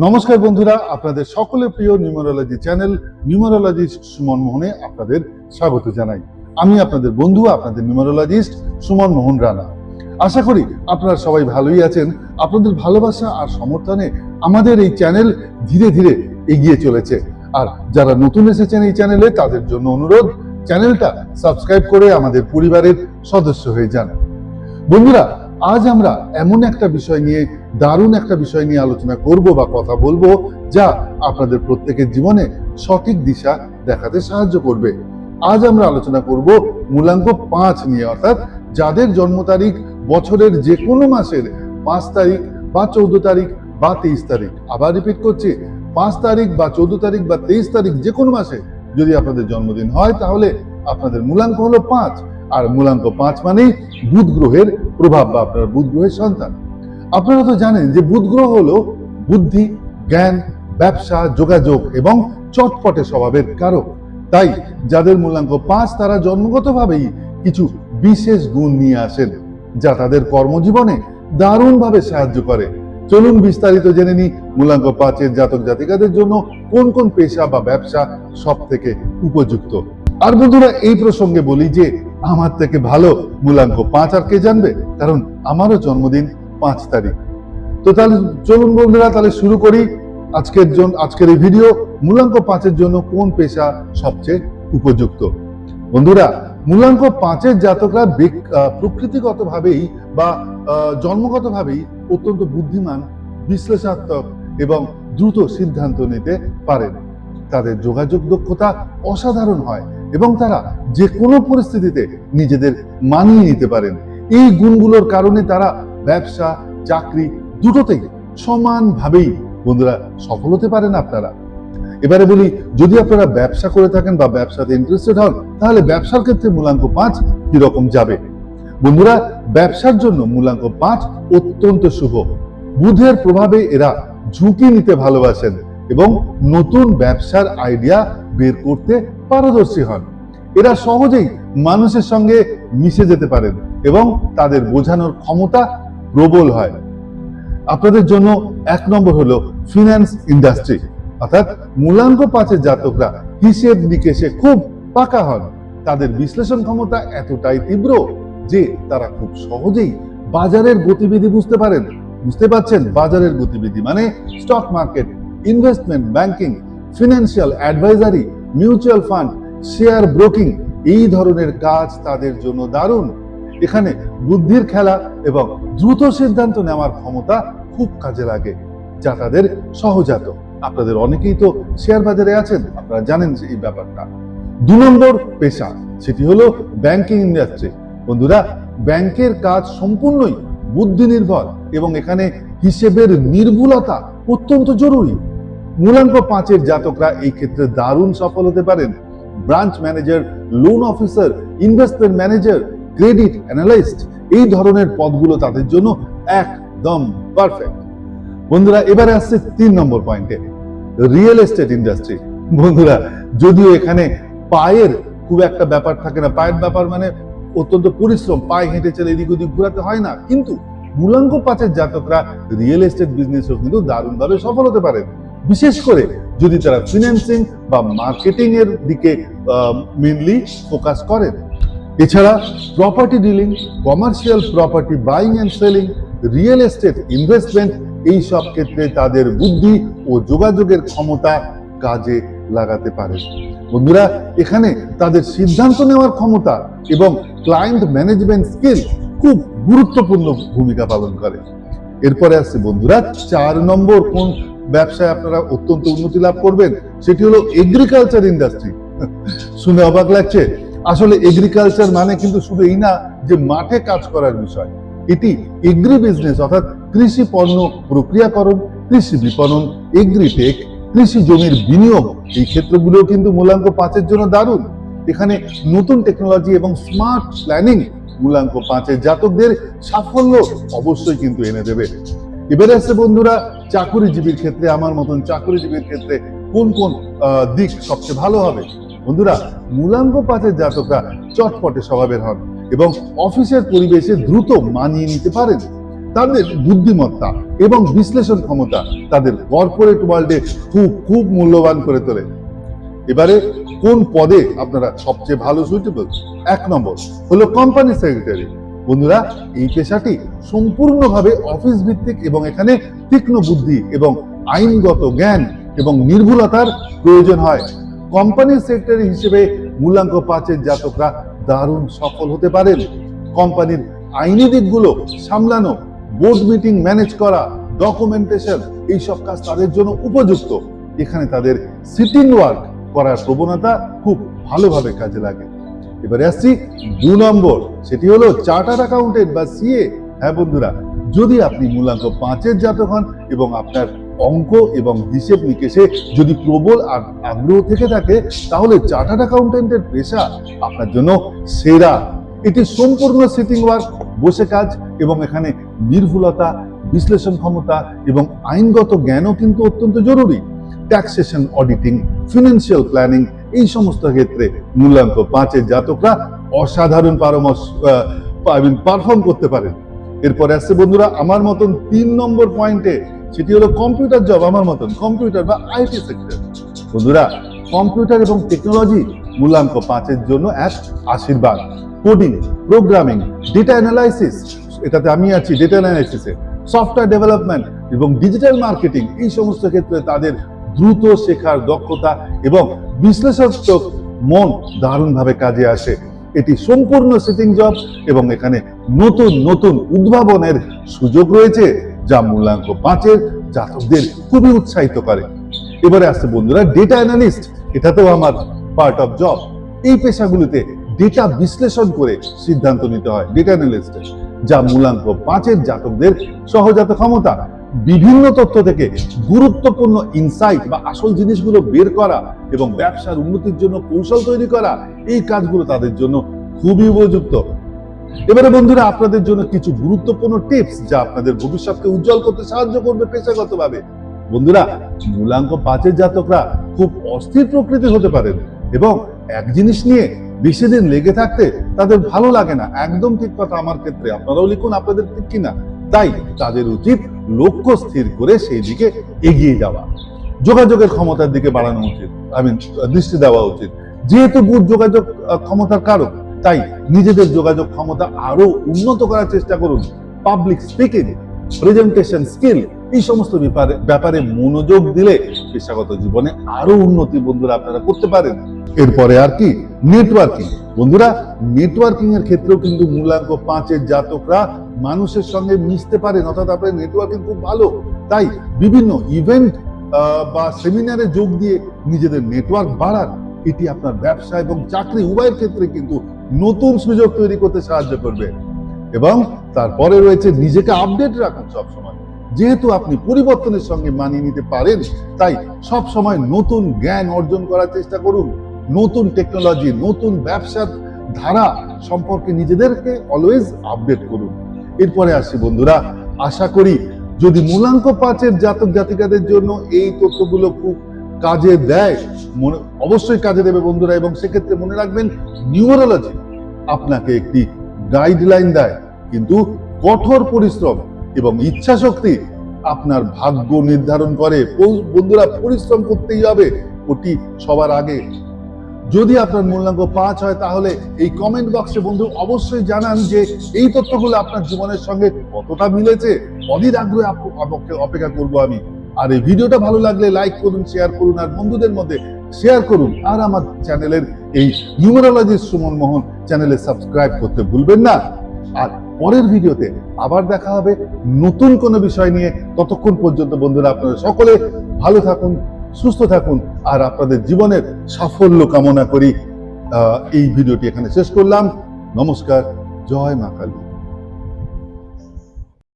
নমস্কার বন্ধুরা, আপনাদের সকলের প্রিয় নিউমারোলজি চ্যানেল নিউমারোলজিস্ট সুমন মোহনে আপনাদের স্বাগত জানাই। আমি আপনাদের বন্ধু, আপনাদের নিউমারোলজিস্ট সুমন মোহন রানা। আশা করি আপনারা সবাই ভালোই আছেন। আপনাদের ভালোবাসা আর সমর্থনে আমাদের এই চ্যানেল ধীরে ধীরে এগিয়ে চলেছে। আর যারা নতুন এসেছেন এই চ্যানেলে, তাদের জন্য অনুরোধ, চ্যানেলটা সাবস্ক্রাইব করে আমাদের পরিবারের সদস্য হয়ে যান। বন্ধুরা, আজ আমরা এমন একটা বিষয় নিয়ে দারুণ একটা বিষয় নিয়ে আলোচনা করব বা কথা বলব যা আপনাদের প্রত্যেকের জীবনে সঠিক দিশা দেখাতে সাহায্য করবে। আজ আমরা আলোচনা করব মূলাঙ্ক পাঁচ নিয়ে, অর্থাৎ যাদের জন্ম তারিখ বছরের যে কোনো মাসের পাঁচ তারিখ বা চৌদ্দ তারিখ বা তেইশ তারিখ। আবার রিপিট করছি, পাঁচ তারিখ বা চৌদ্দ তারিখ বা তেইশ তারিখ যে কোনো মাসে যদি আপনাদের জন্মদিন হয়, তাহলে আপনাদের মূলাঙ্ক হলো পাঁচ। আর মূলাঙ্ক পাঁচ মানেই বুধ গ্রহের প্রভাব বা আপনার বুধ গ্রহের সন্তান। আপনারা তো জানেন যে বুধ গ্রহ হলো বুদ্ধি, জ্ঞান, ব্যবসা, যোগাযোগ এবং চটপটে স্বভাবের কারক। তাই যাদের মূল্যাঙ্ক পাঁচ, তারা জন্মগতভাবেই কিছু বিশেষ গুণ নিয়ে আসেন, যা তাদের কর্মজীবনে দারুণভাবে সাহায্য করে। চলুন বিস্তারিত জেনে নিই মূল্যাঙ্ক পাঁচের জাতক জাতিকাদের জন্য কোন কোন পেশা বা ব্যবসা সব থেকে উপযুক্ত। আর বন্ধুরা, এই প্রসঙ্গে বলি যে, আমার থেকে ভালো মূল্যাঙ্ক পাঁচ আর কে জানবে? কারণ আমারও জন্মদিন পাঁচ তারিখ। তো তাহলে চলুন বন্ধুরা, তাহলে শুরু করি আজকের জন্য আজকের এই ভিডিও মূলাঙ্ক পাঁচের জন্য কোন পেশা সবচেয়ে উপযুক্ত? বন্ধুরা মূলাঙ্ক পাঁচের জাতকরা প্রকৃতিগতভাবেই বা জন্মগতভাবেই অত্যন্ত বুদ্ধিমান, বিশ্লেষাত্মক এবং দ্রুত সিদ্ধান্ত নিতে পারেন তাদের যোগাযোগ দক্ষতা অসাধারণ হয় এবং তারা যে কোনো পরিস্থিতিতে নিজেদের মানিয়ে নিতে পারেন। এই গুণগুলোর কারণে তারা ব্যবসা, চাকরি দুটোতেই সমানভাবেই বন্ধুরা সফল হতে পারেন আপনারা। এবারে বলি, যদি আপনারা ব্যবসা করে থাকেন বা ব্যবসাতে ইন্টারেস্টেড হন, তাহলে ব্যবসার ক্ষেত্রে মূলাঙ্ক পাঁচ কীরকম যাবে? বন্ধুরা, ব্যবসার জন্য মূলাঙ্ক পাঁচ অত্যন্ত শুভ। বুধের প্রভাবে এরা ঝুঁকি নিতে ভালোবাসেন এবং নতুন ব্যবসার আইডিয়া বের করতে পারদর্শী হন। এরা সহজেই মানুষের সঙ্গে মিশে যেতে পারেন এবং তাদের বোঝানোর ক্ষমতা প্রবল হয়। আপনাদের জন্য এক নম্বর হলো ফিনান্স ইন্ডাস্ট্রি অর্থাৎ মূলাঙ্ক পাঁচের জাতকরা হিসেব নিকেশে খুব পাকা হন। তাদের বিশ্লেষণ ক্ষমতা এতটাই তীব্র যে তারা খুব সহজেই বাজারের গতিবিধি বুঝতে পারেন। বুঝতে পারছেন? বাজারের গতিবিধি মানে stock market investment banking financial advisory mutual fund share broking এই ধরনের কাজ তাদের জন্য দারুণ। এখানে বুদ্ধির খেলা এবং দ্রুত সিদ্ধান্ত নেওয়ার ক্ষমতা খুব কাজে লাগে, যা তাদের সহজাত। আপনাদের অনেকেই তো শেয়ার বাজারে আছেন, আপনারা জানেন যে এই ব্যাপারটা। দু নম্বর পেশা, সেটি হলো ব্যাংকিং ইন্ডাস্ট্রি বন্ধুরা, ব্যাংকের কাজ সম্পূর্ণই বুদ্ধি নির্ভর এবং এখানে হিসেবের নির্ভুলতা অত্যন্ত জরুরি। মূলাঙ্ক পাঁচের জাতকরা এই ক্ষেত্রে দারুণ সফল হতে পারেন। Branch manager loan officer investment manager credit analyst এই ধরনের পদগুলো তাদের জন্য একদম পারফেক্ট বন্ধুরা, এবারে আসছে তিন নম্বর পয়েন্টে রিয়েল এস্টেট ইন্ডাস্ট্রি বন্ধুরা, যদিও এখানে পায়ের খুব একটা ব্যাপার থাকে না, পায়ের ব্যাপার মানে অত্যন্ত পরিশ্রম, পায়ে হেঁটে চলে এদিক ওদিক ঘুরাতে হয় না, কিন্তু মূলাঙ্ক পাঁচের জাতকরা রিয়েল এস্টেট বিজনেসও কিন্তু দারুণভাবে সফল হতে পারে। বিশেষ করে যদি তারা ফিন্যান্সিং বা মার্কেটিং এর দিকে মেনলি ফোকাস করেন। এছাড়া property dealing commercial property buying and selling real estate investment এই সব ক্ষেত্রে তাদের বুদ্ধি ও যোগাযোগের ক্ষমতা কাজে লাগাতে পারে। বন্ধুরা, এখানে তাদের সিদ্ধান্ত নেওয়ার ক্ষমতা এবং ক্লায়েন্ট ম্যানেজমেন্ট স্কিল খুব গুরুত্বপূর্ণ ভূমিকা পালন করে। এরপরে আসছে বন্ধুরা, চার নম্বর কোন ব্যবসায় আপনারা অত্যন্ত উন্নতি লাভ করবেন? সেটি হলো এগ্রিকালচার ইন্ডাস্ট্রি শুনে অবাক লাগছে আসলে এগ্রিকালচার মানে কিন্তু শুধু এই না যে মাঠে কাজ করার বিষয়। এটি এগ্রি বিজনেস অর্থাৎ কৃষি পণ্য প্রক্রিয়াকরণ, কৃষি বিপণন এগ্রিটেক কৃষি জমির বিনিয়োগ। এই ক্ষেত্রগুলো কিন্তু মূলাঙ্ক পাঁচের জন্য দারুণ। এখানে নতুন টেকনোলজি এবং স্মার্ট প্ল্যানিং মূলাঙ্ক পাঁচের জাতকদের সাফল্য অবশ্যই কিন্তু এনে দেবে। এবারে আসছে বন্ধুরা, চাকুরিজীবীর ক্ষেত্রে, আমার মতন চাকুরিজীবীর ক্ষেত্রে কোন কোন দিক সবচেয়ে ভালো হবে? বন্ধুরা, মূলাঙ্গ পাঁচের জাতকরা চটপটে স্বভাবের হন এবং অফিসের পরিবেশে দ্রুত মানিয়ে নিতে পারেন। তাদের বুদ্ধিমত্তা এবং বিশ্লেষণ ক্ষমতা তাদের কর্পোরেট ওয়ার্ল্ডে খুব খুব মূল্যবান করে তোলে। এবারে, কোন পদে আপনারা সবচেয়ে ভালো সুইটেবল এক নম্বর হলো কোম্পানি সেক্রেটারি বন্ধুরা, এই পেশাটি সম্পূর্ণভাবে অফিস ভিত্তিক এবং এখানে তীক্ষ্ণ বুদ্ধি এবং আইনগত জ্ঞান এবং নির্ভুলতার প্রয়োজন হয়। কোম্পানির সেক্রেটারি হিসেবে মূল্যাঙ্ক পাঁচের জাতকরা দারুণ সফল হতে পারেন। কোম্পানির আইনি দিকগুলো সামলানো বোর্ড মিটিং ম্যানেজ করা ডকুমেন্টেশন এইসব কাজ তাদের জন্য উপযুক্ত। এখানে তাদের সিটিং ওয়ার্ক করার প্রবণতা খুব ভালোভাবে কাজে লাগে। এবারে আসছি দু নম্বর, সেটি হলো চার্টার্ড অ্যাকাউন্টেন্ট বা সিএ হ্যাঁ বন্ধুরা, যদি আপনি মূল্যাঙ্ক পাঁচের জাতক হন এবং আপনার অঙ্ক এবং হিসেব নিকেশে যদি প্রবল আগ- আগ্রহ থেকে থাকে, তাহলে চার্টার্ড অ্যাকাউন্টেন্টের পেশা আপনার জন্য সেরা। এটি সম্পূর্ণ সিটিং ওয়ার্ক বসে কাজ এবং এখানে নির্ভুলতা, বিশ্লেষণ ক্ষমতা এবং আইনগত জ্ঞানও কিন্তু অত্যন্ত জরুরি। ট্যাক্সেশন অডিটিং ফিনান্সিয়াল প্ল্যানিং এই সমস্ত ক্ষেত্রে মূল্যাঙ্ক পাঁচের জাতকরা অসাধারণ পরামর্শ পারফর্ম করতে পারেন। এরপরে আসছে বন্ধুরা, আমার মতন তিন নম্বর পয়েন্টে সেটি হলো কম্পিউটার জব আমার মতন কম্পিউটার বা আইটি সেক্টর বন্ধুরা কম্পিউটার এবং টেকনোলজি মূল্যাঙ্ক পাঁচের জন্য এক আশীর্বাদ। কোডিং প্রোগ্রামিং ডেটা অ্যানালাইসিস এটাতে আমি আছি ডেটা অ্যানালাইসিসে সফটওয়্যার ডেভেলপমেন্ট এবং ডিজিটাল মার্কেটিং এই সমস্ত ক্ষেত্রে তাদের দ্রুত শেখার দক্ষতা এবং বিশ্লেষাত্মক মন দারুণভাবে কাজে আসে। এটি সম্পূর্ণ সিটিং জব এবং এখানে নতুন নতুন উদ্ভাবনের সুযোগ রয়েছে। যা মূল্যাঙ্ক পাঁচের জাতকদের খুবই উৎসাহিত করে। এবারে আসছে বন্ধুরা ডেটা অ্যানালিস্ট এটাতেও আমার পার্ট অফ জব এই পেশাগুলিতে ডেটা বিশ্লেষণ করে সিদ্ধান্ত নিতে হয় ডেটা অ্যানালিস্টের যা মূল্যাঙ্ক পাঁচের জাতকদের সহজাত ক্ষমতা, বিভিন্ন তথ্য থেকে গুরুত্বপূর্ণ ইনসাইট বা আসল জিনিসগুলো বের করা এবং ব্যবসার উন্নতির জন্য কৌশল তৈরি করা, এই কাজগুলো তাদের জন্য খুবই উপযুক্ত। এবারে বন্ধুরা, আপনাদের জন্য কিছু গুরুত্বপূর্ণ টিপস যা আপনাদের ভবিষ্যৎকে উজ্জ্বল করতে সাহায্য করবে পেশাগতভাবে। বন্ধুরা মূলাঙ্ক পাঁচের জাতকরা খুব অস্থির প্রকৃতির হতে পারেন এবং এক জিনিস নিয়ে বেশি দিন লেগে থাকতে তাদের ভালো লাগে না। একদম ঠিক কথা আমার ক্ষেত্রে। আপনারাও লিখুন আপনাদের ঠিক কিনা। তাই তাদের উচিত লক্ষ্য স্থির করে সেই দিকে এগিয়ে যাওয়া। যোগাযোগের ক্ষমতার দিকে বাড়ানো উচিত। আমি দৃষ্টি দেওয়া উচিত। যেহেতু বুধ যোগাযোগ ক্ষমতার কারক তাই নিজেদের যোগাযোগ ক্ষমতা আরও উন্নত করার চেষ্টা করুন। পাবলিক স্পিকিং প্রেজেন্টেশন স্কিল এই সমস্ত ব্যাপারে ব্যাপারে মনোযোগ দিলে পেশাগত জীবনে আরও উন্নতি বন্ধুরা আপনারা করতে পারেন। এরপরে আর কি নেটওয়ার্কিং বন্ধুরা নেটওয়ার্কিং এর ক্ষেত্রেও কিন্তু মূল্যাঙ্ক পাঁচের জাতকরা মানুষের সঙ্গে মিশতে পারেন, অর্থাৎ আপনার নেটওয়ার্কিং খুব ভালো। তাই বিভিন্ন ইভেন্ট বা সেমিনারে যোগ দিয়ে নিজেদের নেটওয়ার্ক বাড়ান। এটি আপনার ব্যবসা এবং চাকরি উভয়ের ক্ষেত্রে কিন্তু নতুন সুযোগ তৈরি করতে সাহায্য করবে। এবং তারপরে রয়েছে নিজেকে আপডেট রাখুন সবসময় যেহেতু আপনি পরিবর্তনের সঙ্গে মানিয়ে নিতে পারেন, তাই সব সময় নতুন জ্ঞান অর্জন করার চেষ্টা করুন। নতুন টেকনোলজি নতুন ব্যবসার ধারা সম্পর্কে নিজেদেরকে অলওয়েজ আপডেট করুন। এরপরে আসি বন্ধুরা, আশা করি যদি মূলাঙ্ক পাঁচের জাতক জাতিকাদের জন্য এই তথ্যগুলো খুব কাজে দেয়, মনে, অবশ্যই কাজে দেবে বন্ধুরা, এবং সেক্ষেত্রে মনে রাখবেন, নিউরোলজি আপনাকে একটি গাইডলাইন দেয়, কিন্তু কঠোর পরিশ্রম এবং ইচ্ছা শক্তি আপনার ভাগ্য নির্ধারণ করে। বন্ধুরা, পরিশ্রম করতেই হবে, ওটি সবার আগে। যদি আপনার মূল্যাঙ্ক পাঁচ হয়, তাহলে এই কমেন্ট বক্সে বন্ধু অবশ্যই জানান যে এই তথ্যগুলো আপনার জীবনের সঙ্গে কতটা মিলেছে। অধীর আগ্রহে অপেক্ষা করব আমি। আর এই ভিডিওটা ভালো লাগলে লাইক করুন শেয়ার করুন, আর বন্ধুদের মধ্যে শেয়ার করুন। আর আমার চ্যানেলের এই নিউমারোলজিস্ট সুমন মোহন চ্যানেলে সাবস্ক্রাইব করতে ভুলবেন না। আর পরের ভিডিওতে আবার দেখা হবে নতুন কোনো বিষয় নিয়ে। ততক্ষণ পর্যন্ত বন্ধুরা, আপনারা সকলে ভালো থাকুন, সুস্থ থাকুন, আর আপনাদের জীবনের সাফল্য কামনা করি। এই ভিডিওটি এখানে শেষ করলাম। নমস্কার, জয় মা কালী।